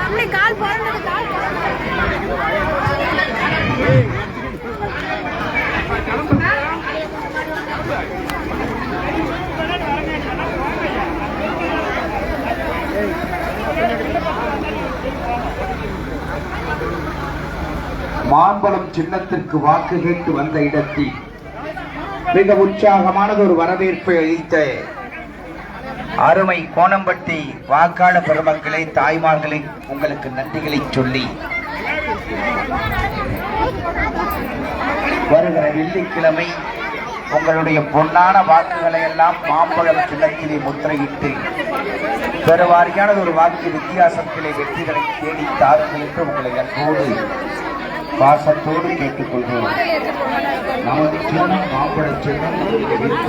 அப்படி கால் பிறந்தது கால் மாம்பழம் சின்னத்திற்கு வாக்கு கேட்டு வந்த இடத்தில் மிக உற்சாகமானது ஒரு வரவேற்பை அளித்த அருமை கோணம்பட்டி வாக்காளர் பெருமக்களை தாய்மார்களை உங்களுக்கு நன்றிகளை சொல்லி வருகிற வெள்ளிக்கிழமை உங்களுடைய பொன்னான வாக்குகளை எல்லாம் மாம்பழம் சின்னத்திலே முத்திரையிட்டு பெருவாரியான ஒரு வாக்கு வித்தியாசத்திலே வெற்றிகளை தேடி தாருங்கள் என்று உங்களை அன்போடு பாசத்தோடு கேட்டுக்கொள்கிறோம். நமது சின்னம் மாம்பழ சின்னம் வெற்றி